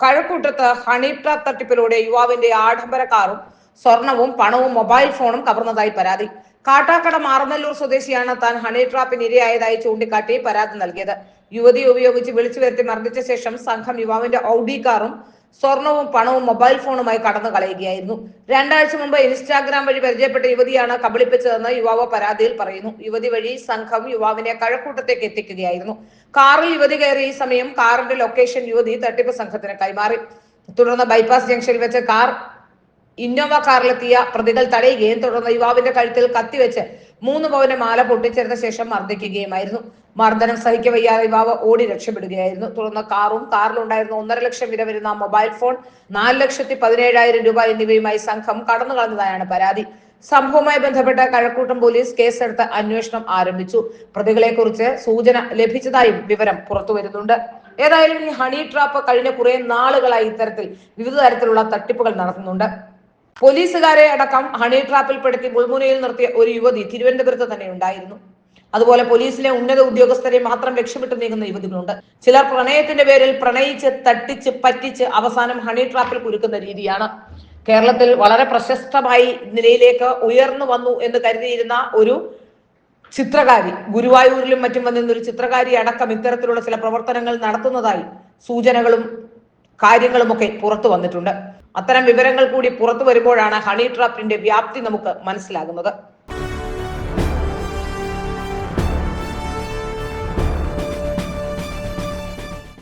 കഴക്കൂട്ടത്ത് honey trap തട്ടിപ്പിലൂടെ യുവാവിന്റെ ആഡംബര കാറും സ്വർണവും പണവും മൊബൈൽ ഫോണും കവർന്നതായി പരാതി. കാട്ടാക്കട മാറനല്ലൂർ സ്വദേശിയാണ് താൻ ഹണി ട്രാപ്പിന് ഇരയായതായി ചൂണ്ടിക്കാട്ടി പരാതി നൽകിയത്. യുവതി ഉപയോഗിച്ച് വിളിച്ചു വരുത്തി മർദ്ദിച്ച ശേഷം സംഘം യുവാവിന്റെ ഔഡി കാറും സ്വർണവും പണവും മൊബൈൽ ഫോണുമായി കടന്നു കളയുകയായിരുന്നു. രണ്ടാഴ്ച മുമ്പ് ഇൻസ്റ്റാഗ്രാം വഴി പരിചയപ്പെട്ട യുവതിയാണ് കബളിപ്പിച്ചതെന്ന് യുവാവ് പരാതിയിൽ പറയുന്നു. യുവതി വഴി സംഘം യുവാവിനെ കഴക്കൂട്ടത്തേക്ക് എത്തിക്കുകയായിരുന്നു. കാറിൽ യുവതി കയറിയ ഈ സമയം കാറിന്റെ ലൊക്കേഷൻ യുവതി തട്ടിപ്പ് സംഘത്തിന് കൈമാറി. തുടർന്ന് ബൈപ്പാസ് ജംഗ്ഷനിൽ വെച്ച് കാർ ഇന്നോവ കാറിലെത്തിയ പ്രതികൾ തടയുകയും തുടർന്ന് യുവാവിന്റെ കഴുത്തിൽ കത്തിവെച്ച് മൂന്ന് പവന്റെ മാല പൊട്ടിച്ചെടുത്ത ശേഷം മർദ്ദിക്കുകയുമായിരുന്നു. മർദ്ദനം സഹിക്കവയ്യാതെ യുവാവ് ഓടി രക്ഷപ്പെടുകയായിരുന്നു. തുടർന്ന് കാറും കാറിലുണ്ടായിരുന്ന ഒന്നര ലക്ഷം വില വരുന്ന മൊബൈൽ ഫോൺ നാല് ലക്ഷത്തി പതിനേഴായിരം രൂപ എന്നിവയുമായി സംഘം കടന്നു കളഞ്ഞതായാണ് പരാതി. സംഭവവുമായി ബന്ധപ്പെട്ട കഴക്കൂട്ടം പോലീസ് കേസെടുത്ത് അന്വേഷണം ആരംഭിച്ചു. പ്രതികളെ കുറിച്ച് സൂചന ലഭിച്ചതായും വിവരം പുറത്തുവരുന്നുണ്ട്. ഏതായാലും ഈ ഹണി ട്രാപ്പ് കഴിഞ്ഞ കുറെ നാളുകളായി ഇത്തരത്തിൽ വിവിധ തരത്തിലുള്ള തട്ടിപ്പുകൾ നടത്തുന്നുണ്ട്. പോലീസുകാരെ അടക്കം ഹണി ട്രാപ്പിൽപ്പെടുത്തി മുൾമുനയിൽ നിർത്തിയ ഒരു യുവതി തിരുവനന്തപുരത്ത് തന്നെ ഉണ്ടായിരുന്നു. അതുപോലെ പോലീസിലെ ഉന്നത ഉദ്യോഗസ്ഥരെ മാത്രം ലക്ഷ്യമിട്ട് നീങ്ങുന്ന യുവതികളുണ്ട്. ചിലർ പ്രണയത്തിന്റെ പേരിൽ പ്രണയിച്ച് തട്ടിച്ച് പറ്റിച്ച് അവസാനം ഹണി ട്രാപ്പിൽ കുരുക്കുന്ന രീതിയാണ്. കേരളത്തിൽ വളരെ പ്രശസ്തമായി നിലയിലേക്ക് ഉയർന്നു വന്നു എന്ന് കരുതിയിരുന്ന ഒരു ചിത്രകാരി ഗുരുവായൂരിലും മറ്റും വന്നിരുന്ന ഒരു ചിത്രകാരി അടക്കം ഇത്തരത്തിലുള്ള ചില പ്രവർത്തനങ്ങൾ നടത്തുന്നതായി സൂചനകളും കാര്യങ്ങളും ഒക്കെ പുറത്തു വന്നിട്ടുണ്ട്. അത്തരം വിവരങ്ങൾ കൂടി പുറത്തു വരുമ്പോഴാണ് ഹണി ട്രാപ്പിന്റെ വ്യാപ്തി നമുക്ക് മനസ്സിലാകുന്നത്.